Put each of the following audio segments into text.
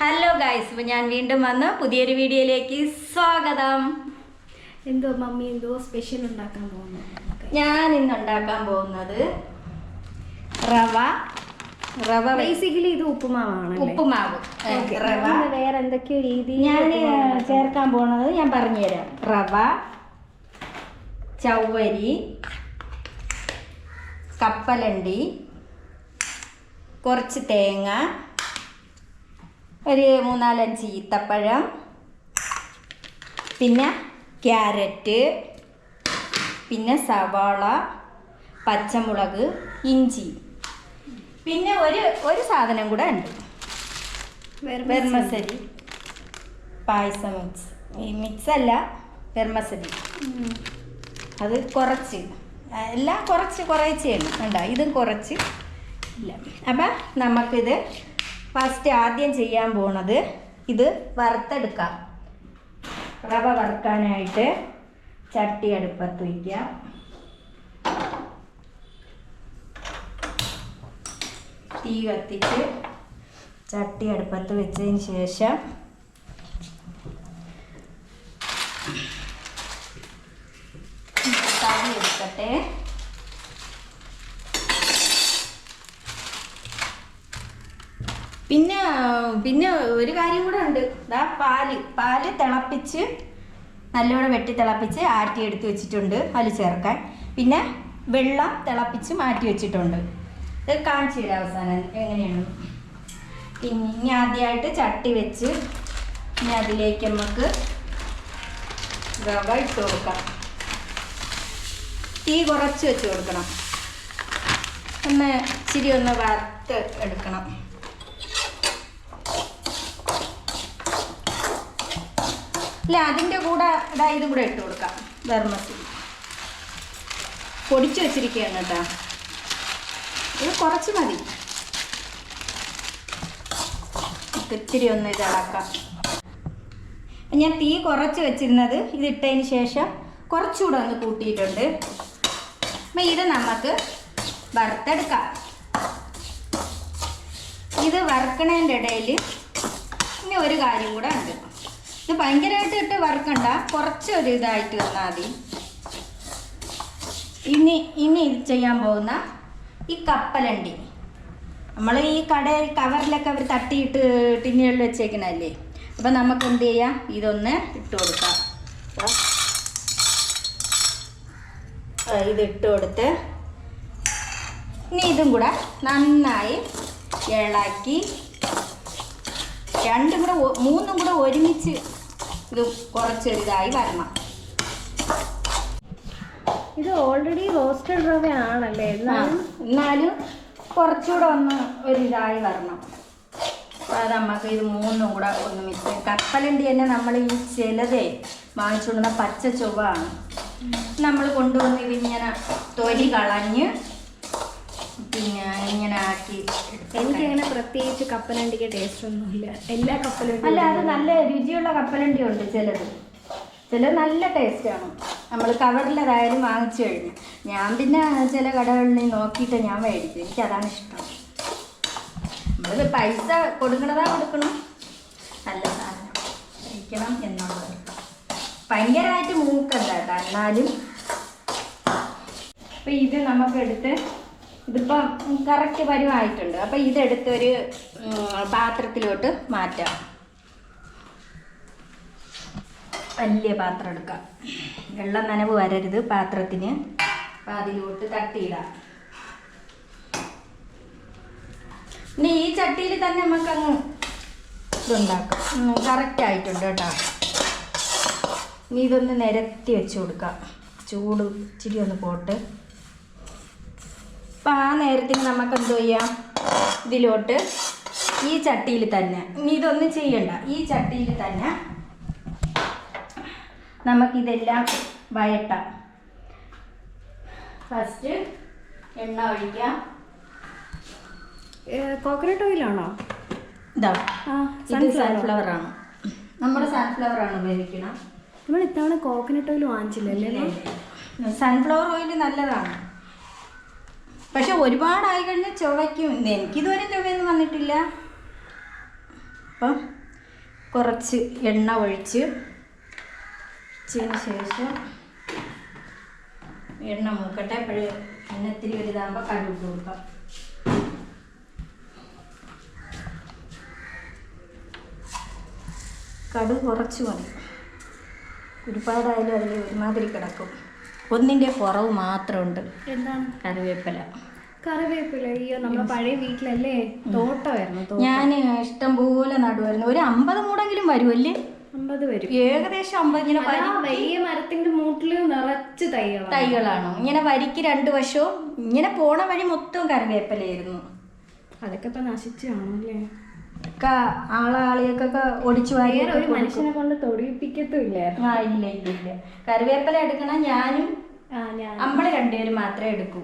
Hello guys ഇപ്പൊ ഞാൻ വീണ്ടും വന്ന് പുതിയൊരു വീഡിയോയിലേക്ക് സ്വാഗതം. എന്തോ മമ്മി എന്തോ സ്പെഷ്യൽ ഉണ്ടാക്കാൻ പോകുന്നു. ഞാൻ ഇന്ന് ഉണ്ടാക്കാൻ പോകുന്നത് റവ. റവ ബേസിക്കലി ഇത് ഉപ്പുമാവാണ് ഉപ്പുമാവ്. റവ. വേറെ എന്തൊക്കെയോ രീതി ഞാൻ ചേർക്കാൻ പോണത് ഞാൻ പറഞ്ഞുതരാം. റവ ചവ്വരി കപ്പലണ്ടി കുറച്ച് തേങ്ങ ഒരു മൂന്നാലഞ്ച് ഈത്തപ്പഴം. പിന്നെ ക്യാരറ്റ്. പിന്നെ സവാള പച്ചമുളക് ഇഞ്ചി. പിന്നെ ഒരു ഒരു സാധനം കൂടെ ഉണ്ട്. വെർമസരി പായസ മിക്സ്. ഈ മിക്സ് അല്ല വെർമസരി അത് കുറച്ച്. എല്ലാം കുറച്ച് കുറേച്ചാണ് ഉണ്ടോ ഇതും കുറച്ച് ഇല്ല. അപ്പം നമുക്കിത് ഫസ്റ്റ് ആദ്യം ചെയ്യാൻ പോണത് ഇത് വറുത്തെടുക്കാം. റവ വറുക്കാനായിട്ട് ചട്ടി അടുപ്പത്ത് വയ്ക്കാം തീ കത്തിച്ച് ചട്ടി അടുപ്പത്ത് വെച്ചതിന് ശേഷം തവി എടുക്കട്ടെ. പിന്നെ പിന്നെ ഒരു കാര്യം കൂടെ ഉണ്ട്. ഇതാ പാൽ പാൽ തിളപ്പിച്ച് നല്ലോണം വെട്ടി തിളപ്പിച്ച് ആറ്റി എടുത്ത് വെച്ചിട്ടുണ്ട് അതിൽ ചേർക്കാൻ. പിന്നെ വെള്ളം തിളപ്പിച്ച് മാറ്റി വെച്ചിട്ടുണ്ട്. ഇത് കാണിച്ചു തരാം അവസാനം എങ്ങനെയാണ്. പിന്നെ ഇനി ആദ്യമായിട്ട് ചട്ടി വെച്ച് ഇനി അതിലേക്ക് നമുക്ക് റവ ഇട്ട് കൊടുക്കാം. തീ കുറച്ച് വെച്ച് കൊടുക്കണം. ഒന്ന് ഇച്ചിരി ഒന്ന് വറുത്ത് എടുക്കണം. ഇല്ല അതിന്റെ കൂടെ ഇതാ ഇതും കൂടെ ഇട്ട് കൊടുക്കാം. ധർമ്മസി. പൊടിച്ചു വെച്ചിരിക്കുകയാണ് കേട്ടോ. ഇത് കുറച്ച് മതി. ഇത്തിരി ഒന്ന് ഇത് ഞാൻ തീ കുറച്ച് വെച്ചിരുന്നത് ഇത് ഇട്ടതിന് ശേഷം കുറച്ചുകൂടെ ഒന്ന് കൂട്ടിയിട്ടുണ്ട്. അപ്പം ഇത് നമുക്ക് വറുത്തെടുക്കാം. ഇത് വറുക്കണതിന്റെ ഇടയിൽ ഇനി ഒരു കാര്യം കൂടെ ഉണ്ട്. ഇത് ഭയങ്കരമായിട്ട് ഇട്ട് വറുക്കണ്ട. കുറച്ചൊരു ഇതായിട്ട് വന്നാൽ മതി. ഇനി ഇനി ഇത് ചെയ്യാൻ പോകുന്ന ഈ കപ്പലണ്ടി. നമ്മൾ ഈ കടയിൽ കവറിലൊക്കെ അവർ തട്ടിയിട്ട് ടിന്നുകളിൽ വെച്ചേക്കണല്ലേ അപ്പം നമുക്ക് എന്ത് ചെയ്യാം? ഇതൊന്ന് ഇട്ട് കൊടുക്കാം. ഇതിട്ട് കൊടുത്ത് ഇനി ഇതും കൂടെ നന്നായി ഇളക്കി. രണ്ടും കൂടെ മൂന്നും കൂടെ ഒരുമിച്ച് ഇത് കുറച്ചൊരിതായി വരണം. ഇത് ഓൾറെഡി റോസ്റ്റഡ് റവ ആണല്ലേ ആ, എന്നാലും കുറച്ചുകൂടെ ഒന്ന് ഒരിതായി വരണം. അപ്പോൾ അത് നമുക്ക് ഇത് മൂന്നും കൂടെ ഒന്ന് മിക്സ് കപ്പലണ്ടി തന്നെ നമ്മൾ ഈ ചിലതേ വാങ്ങിച്ചുകൊണ്ടുന്ന പച്ച ചൊവ്വാണ്. നമ്മൾ കൊണ്ടുവന്ന് ഇതിങ്ങനെ തൊലി കളഞ്ഞ് പിന്നെ എടുത്ത് എനിക്കങ്ങനെ പ്രത്യേകിച്ച് കപ്പലണ്ടിക്ക് ടേസ്റ്റ് ഒന്നുമില്ല. എല്ലാ കപ്പലണ്ടി അല്ല അത് നല്ല രുചിയുള്ള കപ്പലണ്ടി ഉണ്ട് ചിലത്. ചില നല്ല ടേസ്റ്റാണ് നമ്മൾ കവറിലതായാലും വാങ്ങിച്ചു കഴിഞ്ഞു. ഞാൻ പിന്നെ ചില കടകളിൽ നോക്കിയിട്ട് ഞാൻ മേടിക്കും. എനിക്ക് അതാണ് ഇഷ്ടം. നമ്മൾ പൈസ കൊടുക്കണതാ കൊടുക്കണം. നല്ല സാധനം. കഴിക്കണം എന്നുള്ളത്. ഭയങ്കരമായിട്ട് മൂക്കല്ല കേട്ടോ എന്നാലും. അപ്പം ഇത് നമുക്കെടുത്ത് ഇതിപ്പം കറക്റ്റ് പരുവായിട്ടുണ്ട് അപ്പം ഇതെടുത്തൊരു പാത്രത്തിലോട്ട് മാറ്റാം. വലിയ പാത്രം എടുക്കാം. വെള്ളം നനവ് വരരുത് പാത്രത്തിന്. അപ്പം അതിലോട്ട് തട്ടിയിടാം. പിന്നെ ഈ ചട്ടിയിൽ തന്നെ നമുക്ക് അങ്ങ് ഇതുണ്ടാക്കാം കറക്റ്റ് ആയിട്ടുണ്ട് കേട്ടോ. ഇനി ഇതൊന്ന് നിരത്തി വെച്ച് കൊടുക്കാം. ചൂട് ഇച്ചിരി ഒന്ന് പോട്ട്. അപ്പം ആ നേരത്തിന് നമുക്ക് എന്തു ചെയ്യാം? ഇതിലോട്ട് ഈ ചട്ടിയിൽ തന്നെ ഇനി ഇതൊന്നും ചെയ്യണ്ട. ഈ ചട്ടിയിൽ തന്നെ നമുക്കിതെല്ലാം വയട്ടാം ഫസ്റ്റ് എണ്ണ ഒഴിക്കാം കോക്കനട്ട് ഓയിലാണോ ഇതാ ഇത് സൺഫ്ലവർ ആണ്? നമ്മുടെ സൺഫ്ലവർ ആണ് ഉപയോഗിക്കണം. നമ്മൾ ഇത്തവണ കോക്കനട്ട് ഓയിൽ വാങ്ങിച്ചില്ലല്ലേ? സൺഫ്ലവർ ഓയിൽ നല്ലതാണ്. പക്ഷെ ഒരുപാടായി കഴിഞ്ഞാൽ ചുവയ്ക്കും. എനിക്കിതുവരെ ചുവയൊന്നും വന്നിട്ടില്ല. അപ്പം കുറച്ച് എണ്ണ ഒഴിച്ച് വെച്ചതിന് ശേഷം എണ്ണ മൂക്കട്ടെ. എപ്പോഴും എണ്ണ ഇത്തിരി വലുതാകുമ്പോൾ കടുക് കൊടുക്കാം. കടു കുറച്ച് മതി. ഒരുപാടായാലും അതിൽ ഒരുമാതിരി കിടക്കും. ഒന്നിന്റെ കുറവ് മാത്രമുണ്ട്. എന്താണ്? കറിവേപ്പില. കറിവേപ്പില. അയ്യോ നമ്മുടെ പഴയ വീട്ടിലല്ലേ? തോട്ടമായിരുന്നു തോട്ടം. ഞാൻ ഇഷ്ടം പോലെ നടുവായിരുന്നു. ഒരു അമ്പത് മൂടെങ്കിലും വരുമല്ലേ അമ്പത് വരും. ഏകദേശം അമ്പത് ഇങ്ങനെ വലിയ മരത്തിന്റെ മൂട്ടിൽ നിറച്ച് തൈകൾ തൈകളാണോ. ഇങ്ങനെ വരിക്ക് രണ്ട് വശവും. ഇങ്ങനെ പോണ വഴി മൊത്തം കറിവേപ്പിലയായിരുന്നു. അതൊക്കെ ഇപ്പൊ നശിച്ചു കാണുമല്ലേ ഒക്കെ ആളാളിയൊക്കെ ഒടിച്ചു വാരി ഒരു മനുഷ്യനെ കൊണ്ട് തൊടിയിപ്പിക്കത്തും ഇല്ലായിരുന്നു ആ ഇല്ല ഇല്ല ഇല്ല. കറിവേപ്പില എടുക്കണ ഞാനും നമ്മൾ രണ്ടുപേരും മാത്രമേ എടുക്കൂ.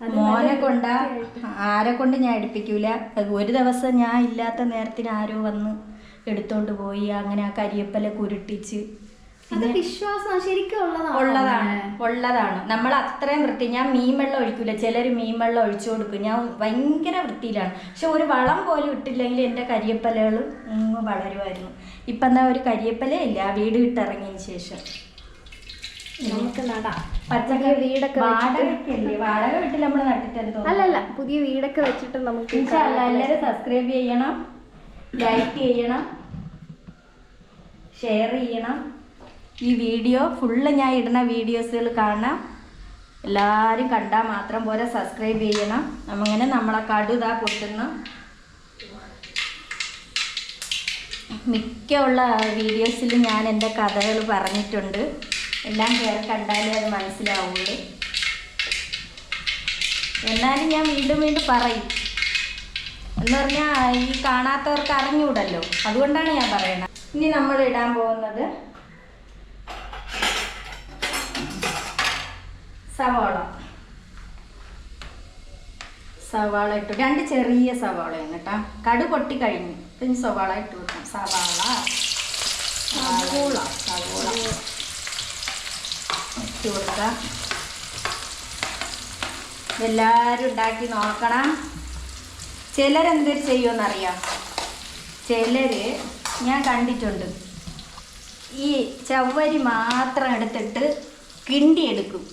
മോനെ കൊണ്ട ആരെ കൊണ്ട് ഞാൻ എടുപ്പിക്കൂല. ഒരു ദിവസം ഞാൻ ഇല്ലാത്ത നേരത്തിന് ആരോ വന്ന് എടുത്തോണ്ട് പോയി. അങ്ങനെ ആ കരിയപ്പല കുരുട്ടിച്ച് അത് വിശ്വാസം. ശരിക്കും ഉള്ളതാണ്. ഉള്ളതാണ്. ഉള്ളതാണ്. നമ്മൾ അത്രയും വൃത്തി. ഞാൻ മീൻ വെള്ളം ഒഴിക്കൂല. ചിലർ മീൻ വെള്ളം ഒഴിച്ചു കൊടുക്കും. ഞാൻ ഭയങ്കര വൃത്തിയിലാണ്. പക്ഷെ ഒരു വളം പോലും ഇട്ടില്ലെങ്കിൽ എന്റെ കരിയപ്പലകളും വളരുമായിരുന്നു. ഇപ്പം എന്താ ഒരു കരിയപ്പലേ ഇല്ല. ആ വീട് വിട്ടിറങ്ങിയതിന് ശേഷം. നമുക്ക് നടാം. പച്ചക്കറി വീടൊക്കെ വാടക വീട്ടിൽ നമ്മൾ നട്ടിട്ടെന്തോ അല്ലല്ല. പുതിയ വീടൊക്കെ വെച്ചിട്ട് നമുക്ക് എല്ലാവരും സബ്സ്ക്രൈബ് ചെയ്യണം. ലൈക്ക് ചെയ്യണം. ഷെയർ ചെയ്യണം. ഈ വീഡിയോ ഫുള്ള് ഞാൻ ഇടുന്ന വീഡിയോസുകൾ കാണാം. എല്ലാവരും കണ്ടാൽ മാത്രം പോലെ സബ്സ്ക്രൈബ് ചെയ്യണം. അങ്ങനെ നമ്മളെ കടുതാ പൊട്ടുന്ന. മിക്ക ഉള്ള വീഡിയോസിൽ ഞാൻ എന്റെ കഥകൾ പറഞ്ഞിട്ടുണ്ട്. എല്ലാം കയറി കണ്ടാലേ അത് മനസ്സിലാവുള്ളൂ. എന്നാലും ഞാൻ വീണ്ടും വീണ്ടും പറയും. എന്ന് പറഞ്ഞാൽ ഈ കാണാത്തവർക്ക് അറിഞ്ഞുകൂടല്ലോ അതുകൊണ്ടാണ് ഞാൻ പറയണത്. ഇനി നമ്മൾ ഇടാൻ പോകുന്നത് സവാള. സവാള ഇട്ടു. രണ്ട് ചെറിയ സവാളയാണ് കേട്ടോ. കടു പൊട്ടി കഴിഞ്ഞു. പിന്നെ സവാള ഇട്ട് കൊടുക്കാം സവാള സവാള സവാള. ഇട്ട് കൊടുക്കാം. എല്ലാവരും ഉണ്ടാക്കി നോക്കണം. ചിലരെന്തൊരു ചെയ്യുമെന്നറിയാം. ചിലര് ഞാൻ കണ്ടിട്ടുണ്ട്. ഈ ചവ്വരി മാത്രം എടുത്തിട്ട് കിണ്ടി എടുക്കും.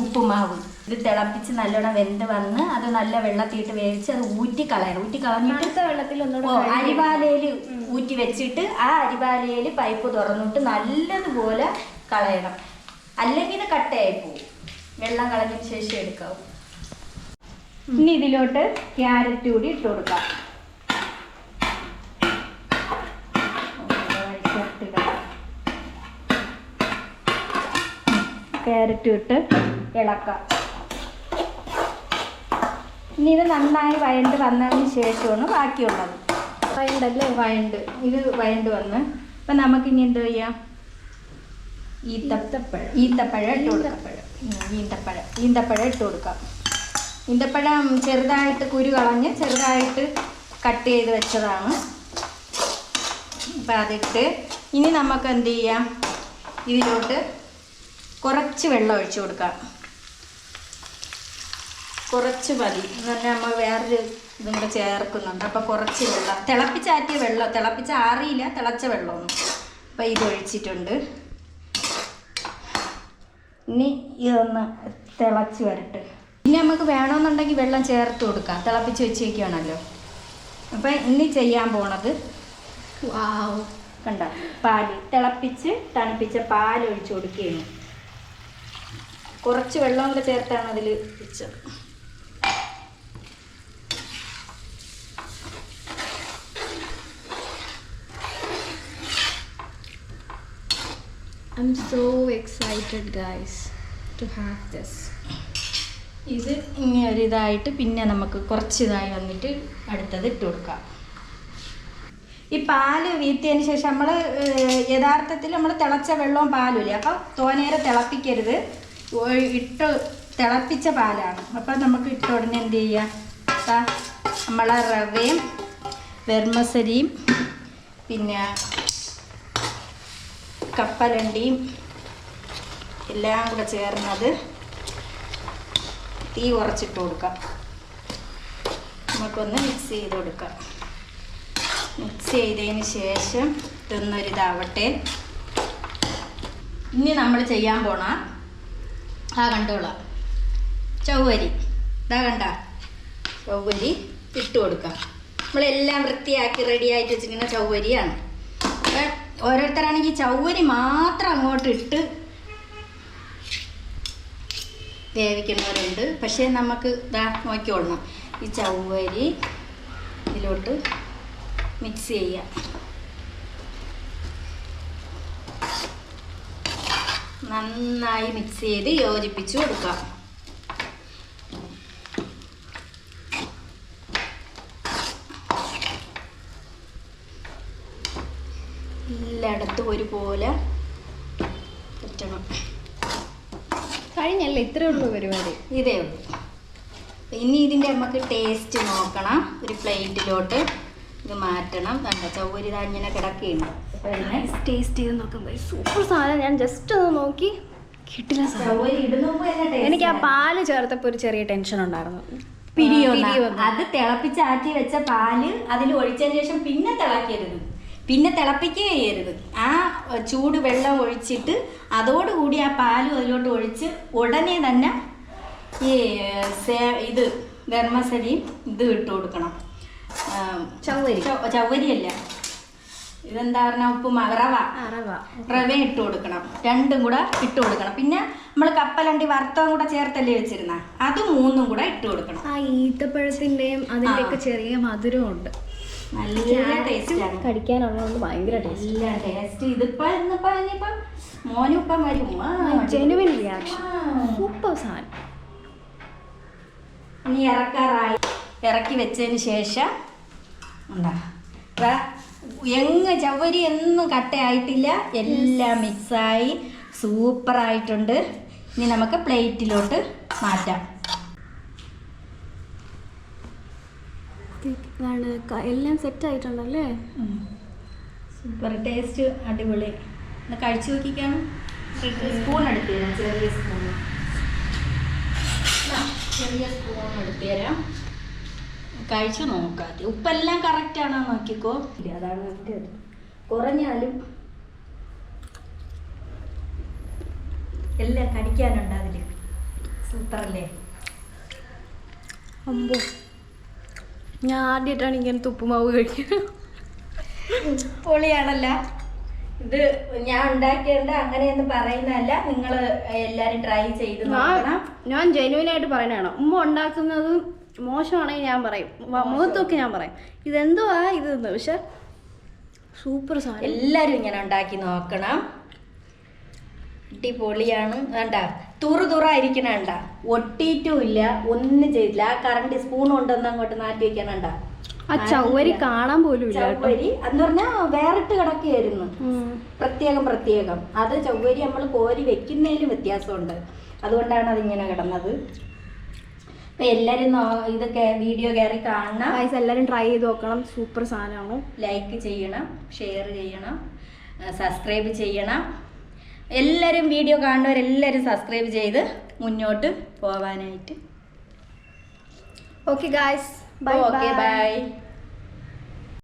ഉപ്പുമാവ്. ഇത് തിളപ്പിച്ച് നല്ലോണം വെന്ത് വന്ന് അത് നല്ല വെള്ളത്തിയിട്ട് വേവിച്ച് അത് ഊറ്റി കളയണം ഊറ്റി കളഞ്ഞിട്ട് വെള്ളത്തിൽ അരിവാലയിൽ ഊറ്റി വെച്ചിട്ട് ആ അരിവാലയിൽ പൈപ്പ് തുറന്നിട്ട് നല്ലതുപോലെ കളയണം. അല്ലെങ്കിൽ ഇത് കട്ടയായി പോവും. വെള്ളം കളഞ്ഞതിന് ശേഷം എടുക്കാവും. ഇനി ഇതിലോട്ട് ക്യാരറ്റ് കൂടി ഇട്ട് കൊടുക്കാം. ക്യാരറ്റ് ഇട്ട് ഇളക്കാം ഇനി ഇത് നന്നായി വയണ്ട് വന്നതിന് ശേഷമാണ് ബാക്കിയുള്ളത്. വയണ്ടല്ലേ? വയണ്ട്. ഇത് വയണ്ട് വന്ന്. അപ്പം നമുക്കിനി എന്താ ചെയ്യാം? ഈത്തപ്പഴം. ഈത്തപ്പഴം ഇട്ട് കൊടുക്കാം. ഈന്തപ്പഴം. ഈന്തപ്പഴം ഇട്ട് കൊടുക്കാം. ഈന്തപ്പഴം ചെറുതായിട്ട് കുരു കളഞ്ഞ് ചെറുതായിട്ട് കട്ട് ചെയ്ത് വെച്ചതാണ്. അപ്പം അതിട്ട് ഇനി നമുക്ക് എന്ത് ചെയ്യാം? ഇതിലോട്ട് കുറച്ച് വെള്ളം ഒഴിച്ചു കൊടുക്കാം. കുറച്ച് മതി. എന്ന് പറഞ്ഞാൽ നമ്മൾ വേറൊരു ഇതും കൂടെ ചേർക്കുന്നുണ്ട്. അപ്പോൾ കുറച്ച് വെള്ളം. തിളപ്പിച്ചാറ്റിയ വെള്ളം. തിളപ്പിച്ച ആറിയില്ല തിളച്ച വെള്ളമൊന്നും. അപ്പോൾ ഇത് ഒഴിച്ചിട്ടുണ്ട്. ഇനി ഇതൊന്ന് തിളച്ച് വരട്ടെ. ഇനി നമുക്ക് വേണമെന്നുണ്ടെങ്കിൽ വെള്ളം ചേർത്ത് കൊടുക്കാം. തിളപ്പിച്ച് വെച്ചേക്കുകയാണല്ലോ അപ്പം ഇനി ചെയ്യാൻ പോണത് വാവ് കണ്ട? പാൽ. തിളപ്പിച്ച് തണുപ്പിച്ച പാൽ ഒഴിച്ചു കൊടുക്കുകയാണ്. കുറച്ച് വെള്ളം കൂടെ ചേർത്താണ് അതിൽ വെച്ചത്. I'm so excited guys to have this. ഇത് ഇങ്ങനെ ഒരു ഇതായിട്ട് പിന്നെ നമുക്ക് കുറച്ച് ഇതായി വന്നിട്ട് അടുത്തത് ഇട്ട് കൊടുക്കാം. ഈ പാൽ വീത്തിയതിന് ശേഷം നമ്മൾ യഥാർത്ഥത്തിൽ നമ്മൾ തിളച്ച വെള്ളവും പാലും ഇല്ലേ അപ്പോൾ തോനേരെ തിളപ്പിക്കരുത്. ഇട്ട് തിളപ്പിച്ച പാലാണ്. അപ്പം നമുക്ക് ഇട്ട ഉടനെ എന്ത് ചെയ്യാം? ദാ നമ്മളെ റവയും വെർമസരിയും പിന്നെ കപ്പലണ്ടിയും എല്ലാം കൂടെ ചേർന്നത് തീ കുറച്ചിട്ട് കൊടുക്കാം. നമുക്കൊന്ന് മിക്സ് ചെയ്ത് കൊടുക്കാം. മിക്സ് ചെയ്തതിന് ശേഷം ഇതൊന്നൊരിതാവട്ടെ. ഇനി നമ്മൾ ചെയ്യാൻ പോണ ആ കണ്ടോളാം. ചൗവരി ഇതാ കണ്ട? ചൗവരി ഇട്ട് കൊടുക്കാം. നമ്മളെല്ലാം വൃത്തിയാക്കി റെഡിയായിട്ട് വെച്ചിരിക്കുന്ന ചൗവരിയാണ് അപ്പം ഓരോരുത്തരാണെങ്കിൽ ചൗവരി മാത്രം അങ്ങോട്ട് ഇട്ട് വേവിക്കുന്നവരുണ്ട്. പക്ഷേ നമുക്ക് ഇതാ നോക്കിക്കൊള്ളണം ഈ ചൗവരി ഇതിലോട്ട് മിക്സ് ചെയ്യാം. നന്നായി മിക്സ് ചെയ്ത് യോജിപ്പിച്ച് കൊടുക്കാം എല്ലായിടത്തും ഒരുപോലെ പറ്റണം. കഴിഞ്ഞല്ലേ? ഇത്രേ ഉള്ളൂ പരിപാടി. ഇതേ ഉള്ളൂ. ഇനി ഇതിന്റെ നമുക്ക് ടേസ്റ്റ് നോക്കണം. ഒരു പ്ലേറ്റിലോട്ട് ഇത് മാറ്റണം. കണ്ട? ചൗവരി ഇങ്ങനെ കിടക്കുകയുണ്ട് ഇതിനെ ടേസ്റ്റ് ചെയ്ത് നോക്കുമ്പോൾ സൂപ്പർ സാധനം ഞാൻ ജസ്റ്റ് ഒന്ന് നോക്കി. കിട്ടില്ല സാധനം. എനിക്ക് ആ. പാൽ ചേർത്തപ്പോൾ ഒരു ചെറിയ ടെൻഷൻ ഉണ്ടായിരുന്നു. അത് തിളപ്പിച്ചാറ്റി വെച്ച പാൽ അതിൽ ഒഴിച്ചതിന് ശേഷം പിന്നെ തിളക്കരുത്. പിന്നെ തിളപ്പിക്കുകയേ ചെയ്യരുത്. ആ ചൂട് വെള്ളം ഒഴിച്ചിട്ട് അതോടുകൂടി ആ പാലും അതിലോട്ട് ഒഴിച്ച് ഉടനെ തന്നെ ഈ സേ- ഇത് ധർമ്മസരിയും ഇത് ഇട്ട് കൊടുക്കണം. ചവരി ചവ്വരി. ചവ- ചവ്വരിയല്ല. ഇതെന്താ പറഞ്ഞ ഉപ്പ് റവ. റവ. ഇട്ട് കൊടുക്കണം. രണ്ടും കൂടെ ഇട്ട് കൊടുക്കണം. പിന്നെ നമ്മൾ കപ്പലണ്ടി വറുത്തതും കൂടെ ചേർത്തല്ലേ വെച്ചിരുന്ന? അത് മൂന്നും കൂടെ ഇട്ട് കൊടുക്കണം. ആ ഈത്തപ്പഴത്തിന്റെയും അതിന്റെയൊക്കെ ചെറിയ മധുരമുണ്ട് ഉണ്ട്. നല്ല ടേസ്റ്റ് ആണ്. കടിക്കാനുള്ളതുകൊണ്ട് ഭയങ്കര ടേസ്റ്റ് നല്ല ടേസ്റ്റ് ഇതിപ്പോ ഇന്നിപ്പോ ഇനിയിപ്പം മോനും ഇപ്പം വരും ആ, ജെനുവിൻ റിയാക്ഷൻ സൂപ്പർ സാധനം. ഇനി ഇറക്കാറായി. ഇറക്കി വെച്ചതിന് ശേഷം ഉണ്ടാ? എങ്ങ് ചവരി ഒന്നും കട്ടയായിട്ടില്ല. എല്ലാം മിക്സായി. സൂപ്പറായിട്ടുണ്ട്. ഇനി നമുക്ക് പ്ലേറ്റിലോട്ട് മാറ്റാം. എല്ലാം സെറ്റ് ആയിട്ടുണ്ടല്ലേ? സൂപ്പർ ടേസ്റ്റ് അടിപൊളി. ഒന്ന് കഴിച്ചു നോക്കിക്കാണ് സ്പൂൺ എടുത്തു തരാം. ചെറിയ സ്പൂൺ ചെറിയ സ്പൂൺ എടുത്തു തരാം. കഴിച്ചു നോക്കാതെ ഉപ്പെല്ലാം കറക്റ്റ് ആണോ നോക്കിക്കോ? ഇല്ല അതാണ് കുറഞ്ഞാലും എല്ലാം കടിക്കാനുണ്ട് അതിൽ. സൂപ്പർ അല്ലേ അമ്പോ ഞാൻ ആദ്യമായിട്ടാണ് ഇങ്ങനെ തുപ്പുമാവ് കഴിക്കുന്നത്. പൊളിയാണല്ല. ഇത് ഞാൻ ഉണ്ടാക്കിയുണ്ട് അങ്ങനെയൊന്നും പറയുന്നതല്ല. നിങ്ങൾ എല്ലാരും ട്രൈ ചെയ്ത് നോക്കണം. ഞാൻ ജെനുവിനായിട്ട് പറയുന്നതാണ്. ഉമ്മ ഉണ്ടാക്കുന്നത് മോശമാണെങ്കിൽ ഞാൻ പറയും. മുഖത്തൊക്കെ ഞാൻ പറയും. ഇതെന്തുവാ ഇത് പക്ഷെ സൂപ്പർ സാധനം. എല്ലാരും ഇങ്ങനെ ഉണ്ടാക്കി നോക്കണം. അടിപൊളിയാണ്. വേണ്ട തുറു തുറായിരിക്കണം വേണ്ട ഒട്ടിയിട്ടും ഇല്ല ഒന്നും ചെയ്തില്ല ആ കറണ്ട് സ്പൂൺ കൊണ്ടൊന്നും അങ്ങോട്ട് മാറ്റി വെക്കണണ്ട ആ ചവ്വരി കാണാൻ പോലും ഇല്ല ചവ്വരി എന്ന് പറഞ്ഞാൽ വേറിട്ട് കിടക്കുകയായിരുന്നു. പ്രത്യേകം പ്രത്യേകം. അത് ചൊവ്വരി നമ്മൾ കോരി വെക്കുന്നതിലും വ്യത്യാസമുണ്ട്. അതുകൊണ്ടാണ് അതിങ്ങനെ കിടന്നത്. അപ്പം എല്ലാവരും ഇതൊക്കെ വീഡിയോ കയറി കാണണം. Guys, എല്ലാരും ട്രൈ ചെയ്ത് നോക്കണം. സൂപ്പർ സാധനമാണ്. ലൈക്ക് ചെയ്യണം ഷെയർ ചെയ്യണം സബ്സ്ക്രൈബ് ചെയ്യണം. എല്ലാരും വീഡിയോ കാണുന്നവരെല്ലാവരും സബ്സ്ക്രൈബ് ചെയ്ത് മുന്നോട്ട് പോവാനായിട്ട്. Okay guys bye okay bye